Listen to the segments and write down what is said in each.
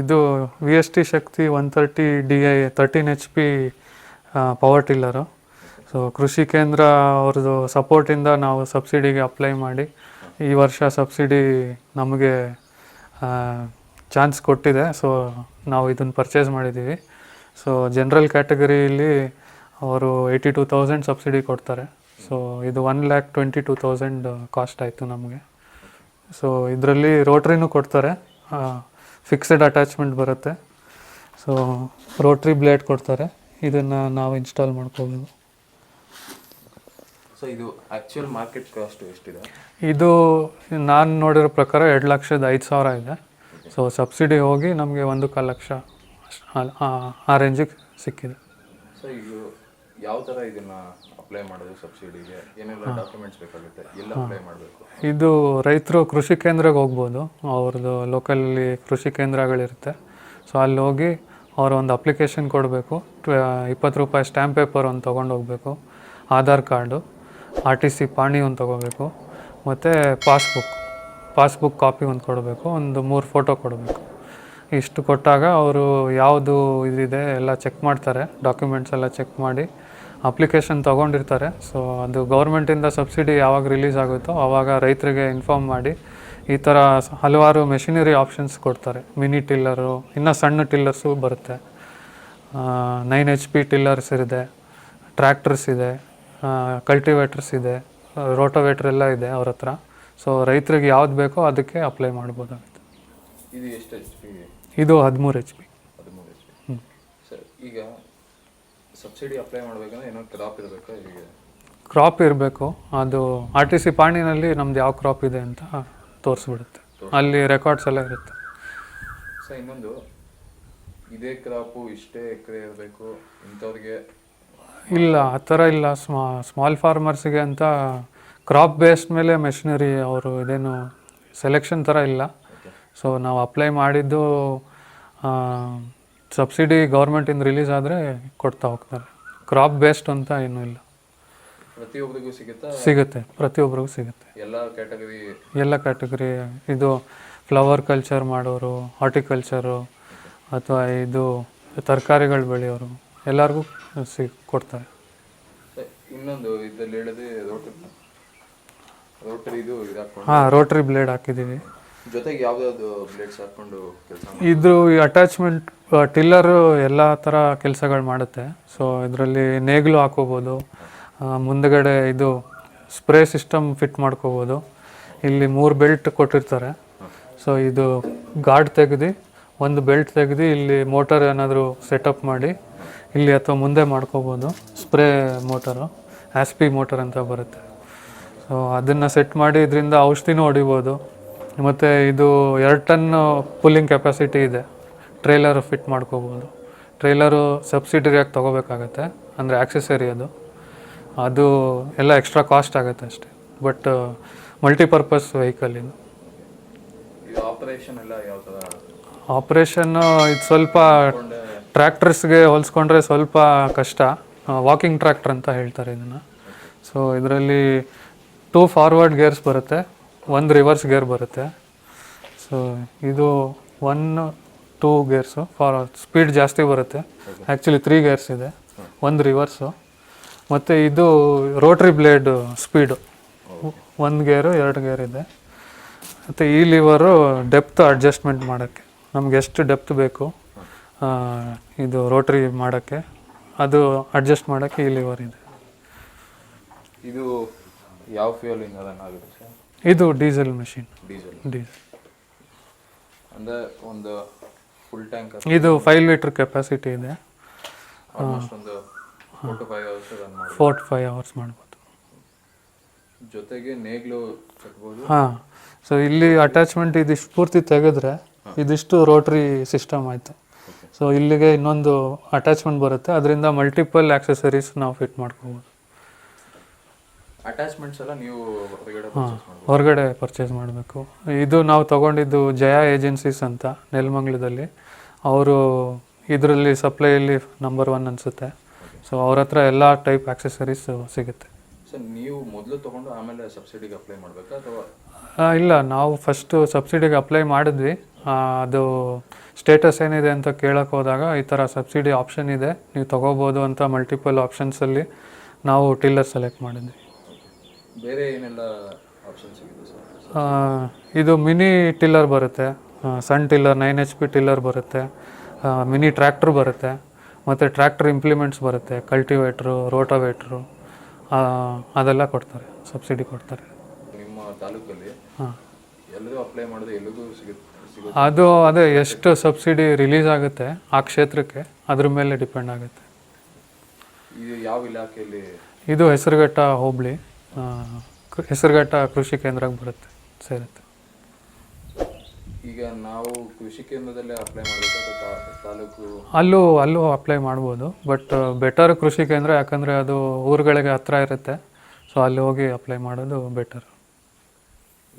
ಇದು V S T Shakti one thirty D I thirteen H P power tiller so ಕೃಷಿ ಕೇಂದ್ರ ಅವ್ರದ್ದು ಸಪೋರ್ಟಿಂದ ನಾವು ಸಬ್ಸಿಡಿಗೆ ಅಪ್ಲೈ ಮಾಡಿ. ಈ ವರ್ಷ ಸಬ್ಸಿಡಿ ನಮಗೆ ಚಾನ್ಸ್ ಕೊಟ್ಟಿದೆ. ಸೊ ನಾವು ಇದನ್ನು ಪರ್ಚೇಸ್ ಮಾಡಿದ್ದೀವಿ ಸೊ ಜನರಲ್ ಕ್ಯಾಟಗರಿಯಲ್ಲಿ ಅವರು ಏಯ್ಟಿ ಟೂ ತೌಸಂಡ್ ಸಬ್ಸಿಡಿ ಕೊಡ್ತಾರೆ. ಸೊ ಇದು one lakh twenty two thousand cost ಆಯಿತು ನಮಗೆ. ಸೊ ಇದರಲ್ಲಿ ರೋಟ್ರಿನೂ ಕೊಡ್ತಾರೆ. ಫಿಕ್ಸ್ಡ್ ಅಟ್ಯಾಚ್ಮೆಂಟ್ ಬರುತ್ತೆ. ಸೊ ರೋಟ್ರಿ ಬ್ಲೇಡ್ ಕೊಡ್ತಾರೆ. ಇದನ್ನು ನಾವು ಇನ್ಸ್ಟಾಲ್ ಮಾಡ್ಕೋಬೋದು. ಸೊ ಇದು ಆ್ಯಕ್ಚುಯಲ್ ಮಾರ್ಕೆಟ್ ಕಾಸ್ಟ್ ಎಷ್ಟಿದೆ? ಇದು ನಾನು ನೋಡಿರೋ ಪ್ರಕಾರ ಎರಡು ಲಕ್ಷದ ಐದು ಸಾವಿರ ಇದೆ. ಸೊ ಸಬ್ಸಿಡಿ ಹೋಗಿ ನಮಗೆ ಒಂದು ಕಾಲು ಲಕ್ಷ ಆ- ರೇಂಜಿಗೆ ಸಿಕ್ಕಿದೆ. ಸೊ ಈಗ ಯಾವ ಥರ ಇದನ್ನ ಅಪ್ಲೈ ಮಾಡೋದು ಸಬ್ಸಿಡಿಗೆ ಏನೆಲ್ಲ ಡಾಕ್ಯುಮೆಂಟ್ಸ್ ಬೇಕಾಗುತ್ತೆ? ಎಲ್ಲ ಅಪ್ಲೈ ಮಾಡಬೇಕು. ಇದು ರೈತರು ಕೃಷಿ ಕೇಂದ್ರಕ್ಕೆ ಹೋಗ್ಬೋದು. ಅವ್ರದ್ದು ಲೋಕಲಲ್ಲಿ ಕೃಷಿ ಕೇಂದ್ರಗಳಿರುತ್ತೆ. ಸೊ ಅಲ್ಲಿ ಹೋಗಿ ಅವರು ಒಂದು ಅಪ್ಲಿಕೇಶನ್ ಕೊಡಬೇಕು. ಇಪ್ಪತ್ತು ರೂಪಾಯಿ ಸ್ಟ್ಯಾಂಪ್ ಪೇಪರ್ ಒಂದು ತೊಗೊಂಡು ಹೋಗಬೇಕು. Aadhaar card R T C ಪಾಣಿ ಒಂದು ತೊಗೋಬೇಕು ಮತ್ತು ಪಾಸ್ಬುಕ್ ಪಾಸ್ಬುಕ್ ಕಾಪಿ ಒಂದು ಕೊಡಬೇಕು. ಒಂದು ಮೂರು ಫೋಟೋ ಕೊಡಬೇಕು. ಇಷ್ಟು ಕೊಟ್ಟಾಗ ಅವರು ಯಾವುದು ಇದಿದೆ ಎಲ್ಲ ಚೆಕ್ ಮಾಡ್ತಾರೆ. ಡಾಕ್ಯುಮೆಂಟ್ಸ್ ಎಲ್ಲ ಚೆಕ್ ಮಾಡಿ ಅಪ್ಲಿಕೇಶನ್ ತೊಗೊಂಡಿರ್ತಾರೆ. ಸೊ ಅದು ಗೌರ್ಮೆಂಟಿಂದ ಸಬ್ಸಿಡಿ ಯಾವಾಗ ರಿಲೀಸ್ ಆಗುತ್ತೋ ಆವಾಗ ರೈತರಿಗೆ ಇನ್ಫಾರ್ಮ್ ಮಾಡಿ ಈ ಥರ ಹಲವಾರು ಮೆಷಿನರಿ ಆಪ್ಷನ್ಸ್ ಕೊಡ್ತಾರೆ. ಮಿನಿ ಟಿಲ್ಲರು ಇನ್ನೂ ಸಣ್ಣ ಟಿಲ್ಲರ್ಸು ಬರುತ್ತೆ. ನೈನ್ ಎಚ್ ಪಿ ಟಿಲ್ಲರ್ಸ್ ಇದೆ ಟ್ರ್ಯಾಕ್ಟರ್ಸ್ ಇದೆ ಕಲ್ಟಿವೇಟರ್ಸ್ ಇದೆ ರೋಟೋವೇಟರ್ ಎಲ್ಲ ಇದೆ ಅವ್ರ ಹತ್ರ. ಸೊ ರೈತರಿಗೆ ಯಾವ್ದು ಬೇಕೋ ಅದಕ್ಕೆ ಅಪ್ಲೈ ಮಾಡ್ಬೋದಾಗುತ್ತೆ. ಇದು ಹದಿಮೂರು ಎಚ್ ಪಿ ಈಗ ಸಬ್ಸಿಡಿ ಅಪ್ಲೈ ಮಾಡಬೇಕಂದ್ರೆ ಏನೋ ಕ್ರಾಪ್ ಇರಬೇಕಾ ಹೇಗೆ. ಕ್ರಾಪ್ ಇರಬೇಕು. ಅದು ಆರ್ ಟಿ ಸಿ ಪಾಣಿನಲ್ಲಿ ನಮ್ದು ಯಾವ ಕ್ರಾಪ್ ಇದೆ ಅಂತ ತೋರಿಸ್ಬಿಡುತ್ತೆ. ಅಲ್ಲಿ ರೆಕಾರ್ಡ್ಸ್ ಎಲ್ಲ ಇರುತ್ತೆ. ಸೊ ಇನ್ನೊಂದು ಇದೇ ಕ್ರಾಪು ಇಷ್ಟೇ ಎಕರೆ ಇರಬೇಕು ಇಂಥವ್ರಿಗೆ ಇಲ್ಲ ಆ ಥರ ಇಲ್ಲ. ಸ್ಮಾ ಸ್ಮಾಲ್ ಫಾರ್ಮರ್ಸಿಗೆ ಅಂತ ಕ್ರಾಪ್ ಬೇಸ್ಡ್ ಮೇಲೆ ಮೆಷಿನರಿ ಅವರು ಇದೇನು ಸೆಲೆಕ್ಷನ್ ಥರ ಇಲ್ಲ. ಸೊ ನಾವು ಅಪ್ಲೈ ಮಾಡಿದ್ದು ಸಬ್ಸಿಡಿ ಗೌರ್ಮೆಂಟಿಂದ ರಿಲೀಸ್ ಆದರೆ ಕೊಡ್ತಾ ಹೋಗ್ತಾರೆ. ಕ್ರಾಪ್ ಬೇಸ್ಡ್ ಅಂತ ಏನು ಇಲ್ಲ. ಪ್ರತಿಯೊಬ್ಬರಿಗೂ ಸಿಗುತ್ತಾ? ಸಿಗುತ್ತೆ ಪ್ರತಿಯೊಬ್ಬರಿಗೂ ಸಿಗುತ್ತೆ. ಎಲ್ಲ ಕ್ಯಾಟಗರಿ ಎಲ್ಲ ಕ್ಯಾಟಗರಿ ಇದು ಫ್ಲವರ್ ಕಲ್ಚರ್ ಮಾಡೋರು ಹಾರ್ಟಿಕಲ್ಚರು ಅಥವಾ ಇದು ತರಕಾರಿಗಳು ಬೆಳೆಯೋರು ಎಲ್ಲರಿಗೂ ಸಿ ಕೊಡ್ತಾರೆ. ಇನ್ನೊಂದು ಇದರಲ್ಲಿ ಹೇಳದೆ ರೋಟರಿ ರೋಟರಿ ಇದು ಹಾಂ ರೋಟ್ರಿ ಬ್ಲೇಡ್ ಹಾಕಿದ್ದೀವಿ. ಜೊತೆಗೆ ಯಾವ್ದಾವ್ದು ಬ್ಲೇಡ್ಸ್ ಹಾಕೊಂಡು ಕೆಲಸ ಇದು ಅಟ್ಯಾಚ್ಮೆಂಟ್ ಟಿಲ್ಲರ್ ಎಲ್ಲ ಥರ ಕೆಲಸಗಳು ಮಾಡುತ್ತೆ. ಸೊ ಇದರಲ್ಲಿ ನೇಗಿಲು ಹಾಕೋಬಹುದು ಮುಂದಗಡೆ ಇದು ಸ್ಪ್ರೇ ಸಿಸ್ಟಮ್ ಫಿಟ್ ಮಾಡ್ಕೋಬೋದು. ಇಲ್ಲಿ ಮೂರು ಬೆಲ್ಟ್ ಕೊಟ್ಟಿರ್ತಾರೆ. ಸೊ ಇದು ಗಾರ್ಡ್ ತೆಗೆದು, ಒಂದು ಬೆಲ್ಟ್ ತೆಗೆದು ಇಲ್ಲಿ ಮೋಟರ್ ಏನಾದರೂ ಸೆಟಪ್ ಮಾಡಿ, ಇಲ್ಲಿ ಅಥವಾ ಮುಂದೆ ಮಾಡ್ಕೋಬೋದು. ಸ್ಪ್ರೇ ಮೋಟರು ಆಸ್ಪಿ ಮೋಟರ್ ಅಂತ ಬರುತ್ತೆ. ಸೊ ಅದನ್ನು ಸೆಟ್ ಮಾಡಿ, ಇದರಿಂದ ಔಷಧಿನೂ ಹೊಡಿಬೋದು. ಮತ್ತು ಇದು ಎರಡು ಟನ್ ಪುಲ್ಲಿಂಗ್ ಕೆಪಾಸಿಟಿ ಇದೆ. ಟ್ರೈಲರ್ ಫಿಟ್ ಮಾಡ್ಕೋಬೋದು. ಟ್ರೇಲರು ಸಬ್ಸಿಡರಿಯಾಗಿ ತೊಗೋಬೇಕಾಗತ್ತೆ ಅಂದರೆ ಆಕ್ಸೆಸರಿ ಅದು. ಅದು ಎಲ್ಲ ಎಕ್ಸ್ಟ್ರಾ ಕಾಸ್ಟ್ ಆಗುತ್ತೆ ಅಷ್ಟೇ. ಬಟ್ ಮಲ್ಟಿಪರ್ಪಸ್ ವೆಹಿಕಲ್ ಇದು. ಆಪ್ರೇಷನ್ನು ಇದು ಸ್ವಲ್ಪ ಟ್ರ್ಯಾಕ್ಟರ್ಸ್ಗೆ ಹೋಲಿಸ್ಕೊಂಡ್ರೆ ಸ್ವಲ್ಪ ಕಷ್ಟ. ವಾಕಿಂಗ್ ಟ್ರ್ಯಾಕ್ಟರ್ ಅಂತ ಹೇಳ್ತಾರೆ ಇದನ್ನು. ಸೊ ಇದರಲ್ಲಿ ಟೂ ಫಾರ್ವರ್ಡ್ ಗೇರ್ಸ್ ಬರುತ್ತೆ. ಒಂದು ರಿವರ್ಸ್ ಗೇರ್ ಬರುತ್ತೆ. ಸೊ ಇದು one two gears for speed ಜಾಸ್ತಿ ಬರುತ್ತೆ. ಆ್ಯಕ್ಚುಲಿ ತ್ರೀ ಗೇರ್ಸ್ ಇದೆ. ಒಂದು ರಿವರ್ಸು ಮತ್ತು ಇದು ರೋಟ್ರಿ ಬ್ಲೇಡ್ ಸ್ಪೀಡು ಒಂದು ಗೇರು ಎರಡು ಗೇರ್ ಇದೆ. ಮತ್ತು ಈ ಲಿವರು ಡೆಪ್ತ್ ಅಡ್ಜಸ್ಟ್ಮೆಂಟ್ ಮಾಡೋಕ್ಕೆ. ನಮ್ಗೆ ಎಷ್ಟು ಡೆಪ್ತ್ ಬೇಕು ಇದು ರೋಟ್ರಿ ಮಾಡೋಕ್ಕೆ, ಅದು ಅಡ್ಜಸ್ಟ್ ಮಾಡೋಕ್ಕೆ ಈ ಲಿವರ್ ಇದೆ. ಇದು ಯಾವ ಫ್ಯೂಲಿಂಗ್ ಅದನ್ನು ಆಗುತ್ತೆ? ಇದು ಡೀಸೆಲ್ ಮಷಿನ್. ಡೀಸೆಲ್. ಡೀಸೆಲ್. ಅಂದ್ರೆ ಒಂದು ಫುಲ್ ಟ್ಯಾಂಕ್ ಇದು ಫೈವ್ ಲೀಟರ್ ಕೆಪಾಸಿಟಿ ಇದೆ. ಆಲ್ಮೋಸ್ಟ್ ಒಂದು four to five hours run ಮಾಡಿ ಫೋರ್ ಟು ಫೈವ್ ಅವರ್ಸ್ ಮಾಡ್ಬೋದು. ಜೊತೆಗೆ ನೇಗ್ಲು ಕಟ್ಬೋದು ಹಾಂ. ಸೊ ಇಲ್ಲಿ ಅಟ್ಯಾಚ್ಮೆಂಟ್ ಇದಿಷ್ಟು ಪೂರ್ತಿ ತೆಗೆದ್ರೆ ಇದಿಷ್ಟು ರೋಟ್ರಿ ಸಿಸ್ಟಮ್ ಆಯಿತು. ಸೊ ಇಲ್ಲಿಗೆ ಇನ್ನೊಂದು ಅಟ್ಯಾಚ್ಮೆಂಟ್ ಬರುತ್ತೆ. ಅದರಿಂದ ಮಲ್ಟಿಪಲ್ ಆಕ್ಸೆಸರೀಸ್ ನಾವು ಫಿಟ್ ಮಾಡ್ಕೋಬೋದು. ಅಟ್ಯಾಚ್ಮೆಂಟ್ಸ್ ಎಲ್ಲ ನೀವು ಹೊರಗಡೆ purchase ಮಾಡ್ಬೋದು. ಹೊರಗಡೆ ಪರ್ಚೇಸ್ ಮಾಡಬೇಕು. ಇದು ನಾವು ತಗೊಂಡಿದ್ದು ಜಯ ಏಜೆನ್ಸೀಸ್ ಅಂತ ನೆಲಮಂಗ್ಲದಲ್ಲಿ. ಅವರು ಇದರಲ್ಲಿ ಸಪ್ಲೈಯಲ್ಲಿ ನಂಬರ್ ಒನ್ ಅನಿಸುತ್ತೆ. ಸೊ ಅವ್ರ ಹತ್ರ ಎಲ್ಲ ಟೈಪ್ ಆಕ್ಸೆಸರೀಸ್ ಸಿಗುತ್ತೆ. ಸೊ ನೀವು ಮೊದಲು ತಗೊಂಡು ಆಮೇಲೆ ಸಬ್ಸಿಡಿಗೆ ಅಪ್ಲೈ ಮಾಡಬೇಕಾ ಅಥವಾ? ಆ, ಇಲ್ಲ ನಾವು ಫಸ್ಟು ಸಬ್ಸಿಡಿಗೆ ಅಪ್ಲೈ ಮಾಡಿದ್ವಿ. ಆ, ಅದು ಸ್ಟೇಟಸ್ ಏನಿದೆ ಅಂತ ಕೇಳಕ್ಕೆ ಹೋದಾಗ ಈ ಥರ ಸಬ್ಸಿಡಿ ಆಪ್ಷನ್ ಇದೆ. ನೀವು ತಗೋಬೋದು ಅಂತ ಮಲ್ಟಿಪಲ್ ಆಪ್ಷನ್ಸಲ್ಲಿ ನಾವು ಟಿಲ್ಲರ್ ಸೆಲೆಕ್ಟ್ ಮಾಡಿದ್ವಿ. ಬೇರೆ ಏನೆಲ್ಲ ಆಪ್ಷನ್ಸ್ ಸಿಗುತ್ತೆ ಸರ್ ಆ, ಇದು ಮಿನಿ ಟಿಲ್ಲರ್ ಬರುತ್ತೆ. ಆ, ಸಣ್ಣ tiller nine H P tiller ಬರುತ್ತೆ. ಮಿನಿ ಟ್ರ್ಯಾಕ್ಟ್ರ್ ಬರುತ್ತೆ. ಮತ್ತು ಟ್ರ್ಯಾಕ್ಟ್ರ್ ಇಂಪ್ಲಿಮೆಂಟ್ಸ್ ಬರುತ್ತೆ. ಕಲ್ಟಿವೇಟ್ರು ರೋಟೋವೇಟ್ರು ಅದೆಲ್ಲ ಕೊಡ್ತಾರೆ. ಸಬ್ಸಿಡಿ ಕೊಡ್ತಾರೆ. ನಿಮ್ಮ ತಾಲೂಕಲ್ಲಿ ಹಾಂ. ಎಲ್ಲರೂ ಅಪ್ಲೈ ಮಾಡಿದ್ರೆ ಎಲ್ಲಿಗೂ ಸಿಗುತ್ತೆ ಸಿಗುತ್ತೆ? ಅದು ಅದೇ ಎಷ್ಟು ಸಬ್ಸಿಡಿ ರಿಲೀಸ್ ಆಗುತ್ತೆ ಆ ಕ್ಷೇತ್ರಕ್ಕೆ ಅದ್ರ ಮೇಲೆ ಡಿಪೆಂಡ್ ಆಗುತ್ತೆ. ಇದು ಯಾವ ಇಲಾಖೆಯಲ್ಲಿ? ಇದು ಹೆಸರುಘಟ್ಟ ಹೋಬಳಿ. ಹೆಸರುಘಟ್ಟ ಕೃಷಿ ಕೇಂದ್ರಕ್ಕೆ ಬರುತ್ತೆ ಸೇರುತ್ತೆ. ಈಗ ನಾವು ಕೃಷಿ ಕೇಂದ್ರದಲ್ಲಿ ಅಪ್ಲೈ ಮಾಡಬೇಕು ತಾಲೂಕು? ಅಲ್ಲೂ ಅಲ್ಲೂ ಅಪ್ಲೈ ಮಾಡ್ಬೋದು ಬಟ್ ಬೆಟರ್ ಕೃಷಿ ಕೇಂದ್ರ ಯಾಕಂದರೆ ಅದು ಊರುಗಳಿಗೆ ಹತ್ರ ಇರುತ್ತೆ ಸೊ ಅಲ್ಲಿ ಹೋಗಿ ಅಪ್ಲೈ ಮಾಡೋದು ಬೆಟರ್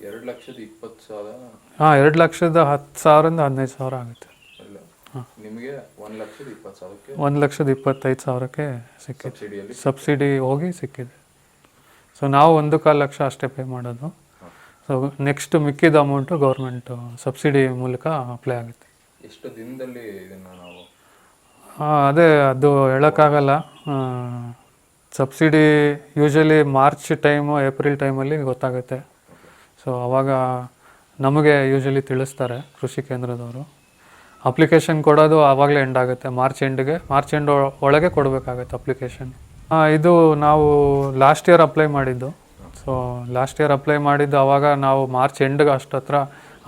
ಎರಡು ಲಕ್ಷದ ಇಪ್ಪತ್ತು ಸಾವಿರ? ಹಾಂ ಎರಡು ಲಕ್ಷದ ಹತ್ತು ಸಾವಿರದಿಂದ ಹದಿನೈದು ಸಾವಿರ ಆಗುತ್ತೆ. ನಿಮಗೆ ಒಂದು ಲಕ್ಷದ ಇಪ್ಪತ್ತು ಸಾವಿರಕ್ಕೆ ಒಂದು ಲಕ್ಷದ ಇಪ್ಪತ್ತೈದು ಸಾವಿರಕ್ಕೆ ಸಿಕ್ಕಿದೆ. ಸಬ್ಸಿಡಿ ಹೋಗಿ ಸಿಕ್ಕಿದೆ. ಸೊ ನಾವು ಒಂದು ಕಾಲು ಲಕ್ಷ ಅಷ್ಟೇ ಪೇ ಮಾಡೋದು. ಸೊ ನೆಕ್ಸ್ಟ್ ಮಿಕ್ಕಿದ ಅಮೌಂಟು ಗೌರ್ಮೆಂಟ್ ಸಬ್ಸಿಡಿ ಮೂಲಕ ಅಪ್ಲೈ ಆಗುತ್ತೆ. ಎಷ್ಟು ದಿನದಲ್ಲಿ ಇದನ್ನ ನಾವು ಅದೇ ಅದು ಹೇಳೋಕ್ಕಾಗಲ್ಲ. Subsidy usually March time April ಟೈಮಲ್ಲಿ ಗೊತ್ತಾಗುತ್ತೆ. ಸೊ ಅವಾಗ ನಮಗೆ ಯೂಶಲಿ ತಿಳಿಸ್ತಾರೆ ಕೃಷಿ ಕೇಂದ್ರದವರು. ಅಪ್ಲಿಕೇಶನ್ ಕೊಡೋದು ಆವಾಗಲೇ ಎಂಡ್ ಆಗುತ್ತೆ. ಮಾರ್ಚ್ ಎಂಡ್ಗೆ ಮಾರ್ಚ್ ಎಂಡ್ ಒಳಗೆ ಕೊಡಬೇಕಾಗತ್ತೆ ಅಪ್ಲಿಕೇಶನ್ ಇದು ನಾವು ಲಾಸ್ಟ್ ಇಯರ್ ಅಪ್ಲೈ ಮಾಡಿದ್ದು. ಸೊ ಲಾಸ್ಟ್ ಇಯರ್ ಅಪ್ಲೈ ಮಾಡಿದ್ದು ಅವಾಗ ನಾವು ಮಾರ್ಚ್ ಎಂಡ್ಗೆ ಅಷ್ಟತ್ರ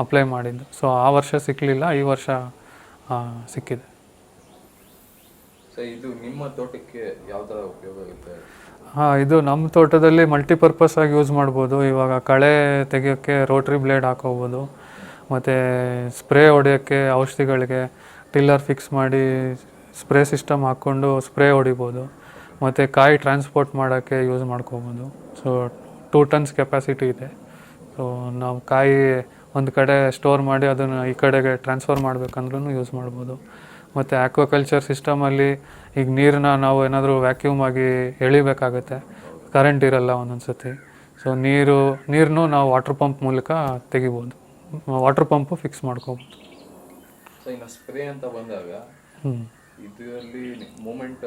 ಅಪ್ಲೈ ಮಾಡಿದ್ದು. ಸೊ ಆ ವರ್ಷ ಸಿಕ್ಕಲಿಲ್ಲ ಈ ವರ್ಷ ಸಿಕ್ಕಿದೆ. ಇದು ನಿಮ್ಮ ತೋಟಕ್ಕೆ ಉಪಯೋಗ ಆಗುತ್ತೆ ಹಾಂ ಇದು ನಮ್ಮ ತೋಟದಲ್ಲಿ ಮಲ್ಟಿಪರ್ಪಸ್ ಆಗಿ ಯೂಸ್ ಮಾಡ್ಬೋದು. ಇವಾಗ ಕಳೆ ತೆಗೆಯೋಕ್ಕೆ ರೋಟ್ರಿ ಬ್ಲೇಡ್ ಹಾಕೋಬೋದು. ಮತ್ತು ಸ್ಪ್ರೇ ಹೊಡೆಯೋಕ್ಕೆ ಔಷಧಿಗಳಿಗೆ ಟಿಲ್ಲರ್ ಫಿಕ್ಸ್ ಮಾಡಿ ಸ್ಪ್ರೇ ಸಿಸ್ಟಮ್ ಹಾಕ್ಕೊಂಡು ಸ್ಪ್ರೇ ಹೊಡಿಬೋದು. ಮತ್ತು ಕಾಯಿ ಟ್ರಾನ್ಸ್ಪೋರ್ಟ್ ಮಾಡೋಕ್ಕೆ ಯೂಸ್ ಮಾಡ್ಕೋಬೋದು. ಸೊ ಟೂ ಟನ್ಸ್ ಕೆಪಾಸಿಟಿ ಇದೆ. ಸೊ ನಾವು ಕಾಯಿ ಒಂದು ಕಡೆ ಸ್ಟೋರ್ ಮಾಡಿ ಅದನ್ನು ಈ ಕಡೆಗೆ ಟ್ರಾನ್ಸ್ಫರ್ ಮಾಡಬೇಕಂದ್ರೂ ಯೂಸ್ ಮಾಡ್ಬೋದು. ಮತ್ತು ಆಕ್ವಾಕಲ್ಚರ್ ಸಿಸ್ಟಮಲ್ಲಿ ಈಗ ನೀರನ್ನ ನಾವು ಏನಾದರೂ ವ್ಯಾಕ್ಯೂಮ್ ಆಗಿ ಎಳಿಬೇಕಾಗತ್ತೆ. ಕರೆಂಟ್ ಇರಲ್ಲ ಒಂದೊಂದು ಸತಿ ಸೊ ನೀರು ನೀರನ್ನು ನಾವು ವಾಟರ್ ಪಂಪ್ ಮೂಲಕ ತೆಗಿಬೋದು. ವಾಟರ್ ಪಂಪು ಫಿಕ್ಸ್ ಮಾಡ್ಕೋಬೋದು. ಸೊ ಇನ್ನು ಸ್ಪ್ರೇ ಅಂತ ಬಂದಾಗ ಹ್ಞೂ ಇದರಲ್ಲಿ ಮೂಮೆಂಟ್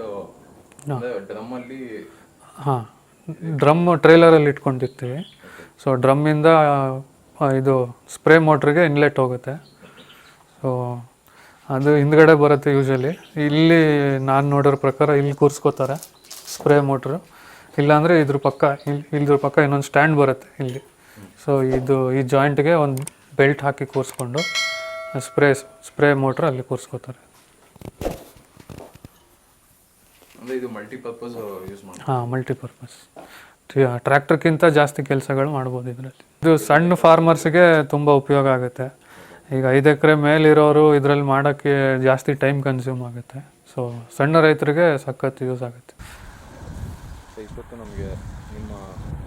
ಡ್ರಮ್ಮಲ್ಲಿ ಹಾಂ. ಡ್ರಮ್ ಟ್ರೇಲರಲ್ಲಿ ಇಟ್ಕೊಂಡಿರ್ತೀವಿ. ಸೊ ಡ್ರಮ್ಮಿಂದ ಇದು ಸ್ಪ್ರೇ ಮೋಟ್ರಿಗೆ ಇನ್ಲೆಟ್ ಹೋಗುತ್ತೆ. ಸೊ ಅದು ಹಿಂದ್ಗಡೆ ಬರುತ್ತೆ ಯೂಶಲಿ ಇಲ್ಲಿ ನಾನು ನೋಡಿರೋ ಪ್ರಕಾರ ಇಲ್ಲಿ ಕೂರಿಸ್ಕೋತಾರೆ ಸ್ಪ್ರೇ ಮೋಟ್ರು. ಇಲ್ಲಾಂದರೆ ಇದ್ರ ಪಕ್ಕ ಇಲ್ಲಿ ಇದ್ರ ಪಕ್ಕ ಇನ್ನೊಂದು ಸ್ಟ್ಯಾಂಡ್ ಬರುತ್ತೆ ಇಲ್ಲಿ. ಸೊ ಇದು ಈ ಜಾಯಿಂಟ್ಗೆ ಒಂದು ಬೆಲ್ಟ್ ಹಾಕಿ ಕೂರಿಸ್ಕೊಂಡು ಸ್ಪ್ರೇ ಸ್ಪ್ರೇ ಮೋಟ್ರ್ ಅಲ್ಲಿ ಕೂರಿಸ್ಕೋತಾರೆ ಅಂದರೆ ಇದು ಮಲ್ಟಿಪರ್ಪಸ್ ಯೂಸ್ ಮಾಡಿ ಹಾಂ ಮಲ್ಟಿಪರ್ಪಸ್ ಟ್ರ್ಯಾಕ್ಟರ್ಗಿಂತ ಜಾಸ್ತಿ ಕೆಲಸಗಳು ಮಾಡ್ಬೋದು ಇದರಲ್ಲಿ. ಇದು ಸಣ್ಣ ಫಾರ್ಮರ್ಸ್ಗೆ ತುಂಬ ಉಪಯೋಗ ಆಗುತ್ತೆ. ಈಗ ಐದು ಎಕರೆ ಮೇಲಿರೋರು ಇದರಲ್ಲಿ ಮಾಡೋಕ್ಕೆ ಜಾಸ್ತಿ ಟೈಮ್ ಕನ್ಸ್ಯೂಮ್ ಆಗುತ್ತೆ. ಸೊ ಸಣ್ಣ ರೈತರಿಗೆ ಸಖತ್ ಯೂಸ್ ಆಗುತ್ತೆ. ಇಷ್ಟೊತ್ತು ನಮಗೆ ನಿಮ್ಮ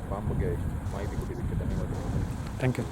ಫಾರ್ಮ್ ಬಗ್ಗೆ ಮಾಹಿತಿ ಕೊಟ್ಟಿದ್ದಕ್ಕೆ ಧನ್ಯವಾದಗಳು. Thank you